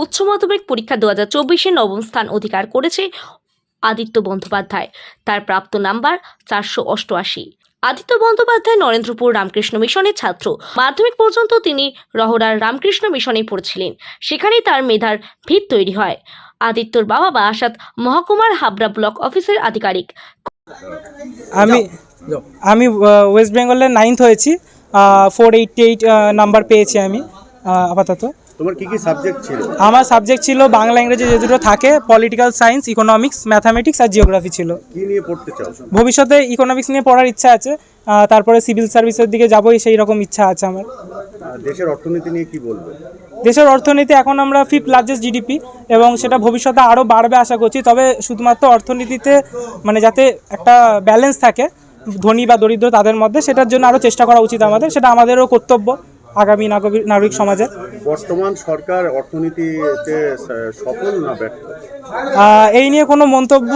উচ্চ মাধ্যমিক পরীক্ষা দু হাজার চব্বিশে নবম স্থান অধিকার করেছে আদিত্য বন্দ্যোপাধ্যায়। তার প্রাপ্ত নাম্বার চারশো অষ্টআশি। আদিত্য বন্দ্যোপাধ্যায় নরেন্দ্রপুর রামকৃষ্ণ মিশনের ছাত্র। মাধ্যমিক পর্যন্ত তিনি রহড়ার রামকৃষ্ণ মিশনে পড়েছিলেন। সেখানেই তার মেধার ভিত তৈরি হয়। আদিত্যর বাবা বারাসাত মহকুমার হাবড়া ব্লক অফিসের আধিকারিক। আমি আমি ওয়েস্ট বেঙ্গলের নাইন্থ হয়েছি। ফোর এইটটি এইট নাম্বার পেয়েছি আমি। আপাতত। তোমার কি কি সাবজেক্ট ছিল? আমার সাবজেক্ট ছিল বাংলা ইংরেজি যে দুটো থাকে পলিটিক্যাল সায়েন্স ইকোনমিক্স ম্যাথামেটিক্স আর জিওগ্রাফি ছিল। কি নিয়ে পড়তে চাও? ভবিষ্যতে ইকোনমিক্স নিয়ে পড়ার ইচ্ছা আছে তারপরে সিভিল সার্ভিসের দিকে যাবোই সেই রকম ইচ্ছা আছে আমার। দেশের অর্থনীতি নিয়ে কি বলবে? দেশের অর্থনীতি এখন আমরা ফিফথ লার্জেস্ট জিডিপি এবং সেটা ভবিষ্যতে আরও বাড়বে আশা করছি তবে শুধুমাত্র অর্থনীতিতে মানে যাতে একটা ব্যালেন্স থাকে ধনী বা দরিদ্র তাদের মধ্যে সেটার জন্য আরও চেষ্টা করা উচিত আমাদের সেটা আমাদেরও কর্তব্য। আগামী নাগরিক নাগরিক সমাজে? বর্তমান সরকার অর্থনীতিতে সফল না ব্যর্থ? এই নিয়ে কোনো মন্তব্য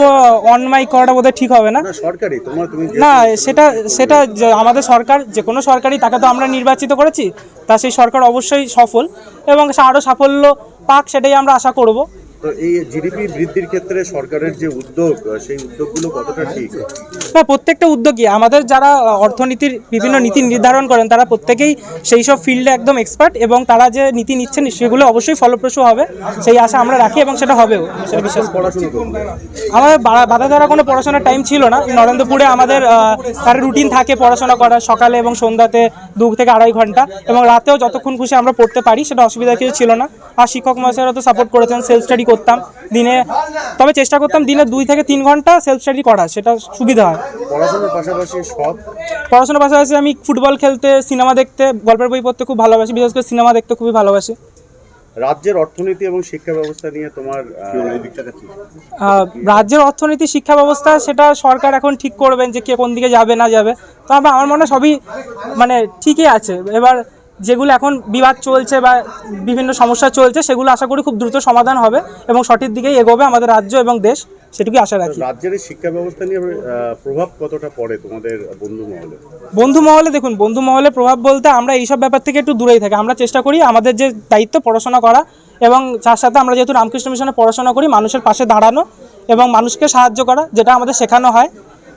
অনমাই করাটা বোধহয় ঠিক হবে না? না সরকারি তোমার তুমি না সেটা সেটা আমাদের সরকার যে কোনো সরকারি তাকে তো আমরা নির্বাচিত করেছি তা সেই সরকার অবশ্যই সফল এবং আরও সাফল্য পাক সেটাই আমরা আশা করব। তো এই জিডিপি বৃদ্ধির ক্ষেত্রে সরকারের যে উদ্যোগ সেই উদ্যোগগুলো কতটা ঠিক? না প্রত্যেকটা উদ্যোগী আমাদের যারা অর্থনীতির বিভিন্ন নীতি নির্ধারণ করেন তারা প্রত্যেকেই সেই সব ফিল্ডে একদম এক্সপার্ট এবং তারা যে নীতি নিচ্ছেন সেগুলো অবশ্যই ফলপ্রসূ হবে। সেই আশা আমরা রাখি এবং সেটা হবেও সেটা বিশ্বাস করি। পড়াশোনা আমাদের বাধা ধরা কোনো পড়াশোনার টাইম ছিল না। নরেন্দ্রপুরে আমাদের তার রুটিন থাকে পড়াশোনা করার সকালে এবং সন্ধ্যাতে দু থেকে আড়াই ঘণ্টা এবং রাতেও যতক্ষণ খুশি আমরা পড়তে পারি সেটা অসুবিধা কিছু ছিল না। আর শিক্ষক মহাশয়রা তো সাপোর্ট করেছেন সেলফ স্টাডি করতাম দিনে তবে চেষ্টা করতাম দিনে দুই থেকে তিন ঘণ্টা সেলফ স্টাডি করা সেটা সুবিধা হয়। পড়াশোনার পাশাপাশি সব? পড়াশোনার পাশাপাশি আমি ফুটবল খেলতে সিনেমা দেখতে গল্পের বই পড়তে খুব ভালোবাসি বিশেষ করে সিনেমা দেখতে খুবই ভালোবাসি। রাজ্যের অর্থনীতি এবং শিক্ষা ব্যবস্থা নিয়ে তোমার রাজ্যের অর্থনীতি শিক্ষা ব্যবস্থা সেটা সরকার এখন ঠিক করবেন যে কে কোন দিকে যাবে না যাবে। তো আমার আমার মনে হয় সবই মানে ঠিকই আছে। এবার যেগুলো এখন বিবাদ চলছে বা বিভিন্ন সমস্যা চলছে সেগুলো আশা করি খুব দ্রুত সমাধান হবে এবং সঠিক দিকেই এগোবে আমাদের রাজ্য এবং দেশ সেটুকুই আশা রাখি। রাজ্যের এই শিক্ষা ব্যবস্থা নিয়ে আহ, প্রভাব কতটা পড়ে তোমাদের বন্ধু মহলে? বন্ধু মহলে দেখুন বন্ধু মহলে প্রভাব বলতে আমরা এইসব ব্যাপার থেকে একটু দূরেই থাকি। আমরা চেষ্টা করি আমাদের যে দায়িত্ব পড়াশোনা করা এবং তার সাথে আমরা যেহেতু রামকৃষ্ণ মিশনে পড়াশোনা করি মানুষের পাশে দাঁড়ানো এবং মানুষকে সাহায্য করা যেটা আমাদের শেখানো হয়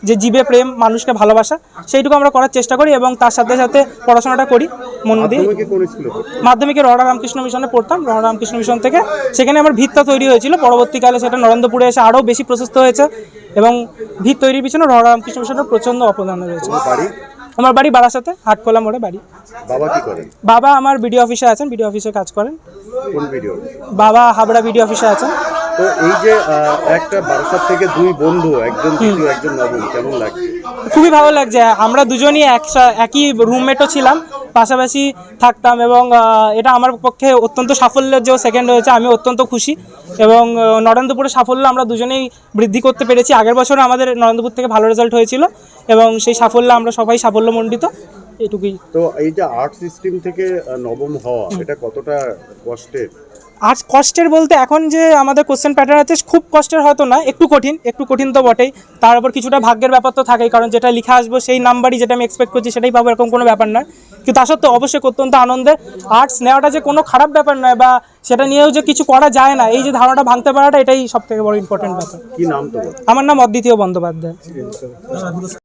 যে জীবে প্রেম মানুষকে ভালোবাসা সেইটুকু আমরা করার চেষ্টা করি এবং তার সাথে সাথে পড়াশোনাটা করি। মন দিয়ে মাধ্যমিকে কোন স্কুলে পড়তে? মাধ্যমিকে রহড়া রামকৃষ্ণ মিশনে পড়তাম রামকৃষ্ণ মিশন থেকে। সেখানে আমার ভিতটা তৈরি হয়েছিল। পরবর্তীকালে সেটা নরেন্দ্রপুরে এসে আরও বেশি প্রশস্ত হয়েছে এবং ভিত তৈরির পিছনে রামকৃষ্ণ মিশনের প্রচণ্ড অবদান রয়েছে। বাড়ি? আমার বাড়ি বারাসাতে হাটখোলা মোড়ে বাড়ি। বাবা কি করেন? বাবা আমার বিডিও অফিসে আছেন বিডিও অফিসে কাজ করেন। কোন ভিডিও বাবা হাবড়া বিডিও অফিসে আছেন। তো এই যে একটা বারাসাত থেকে দুই বন্ধু একজন দ্বিতীয় একজন নবম কেমন লাগছে? খুবই ভালো লাগছে। আমরা দুজনই একসা- একই রুমমেটও ছিলাম। পাশাপাশি থাকতাম এবং এটা আমার পক্ষে অত্যন্ত সাফল্যের যে সেকেন্ড হয়েছে আমি অত্যন্ত খুশি। এবং নরেন্দ্রপুরের সাফল্য আমরা দুজনেই বৃদ্ধি করতে পেরেছি। আগের বছর আমাদের নরেন্দ্রপুর থেকে ভালো রেজাল্ট হয়েছিল এবং সেই সাফল্য আমরা সবাই সাফল্যমণ্ডিত। এটুকুই। তো এই যে আর্ট সিস্টেম থেকে নবম হওয়া এটা কতটা কষ্টের? আর কষ্টের বলতে এখন যে আমাদের কোশ্চেন প্যাটার্ন আছে খুব কষ্টের হয়তো না একটু কঠিন একটু কঠিন তো বটেই। তার উপর কিছুটা ভাগ্যের ব্যাপার তো থাকেই কারণ যেটা লিখে আসব সেই নাম্বারই যেটা আমি এক্সপেক্ট করছি সেটাই পাবো এরকম কোনো ব্যাপার নয়। কিন্তু তা সত্ত্বেও অবশ্যই অত্যন্ত আনন্দে। আর্টস নেওয়াটা যে কোনো খারাপ ব্যাপার নয় বা সেটা নিয়েও যে কিছু করা যায় না এই যে ধারণাটা ভাঙতে পারাটা এটাই সব থেকে বড় ইম্পর্টেন্ট ব্যাপার। নাম আমার নাম অদ্বিতীয় বন্দ্যোপাধ্যায়।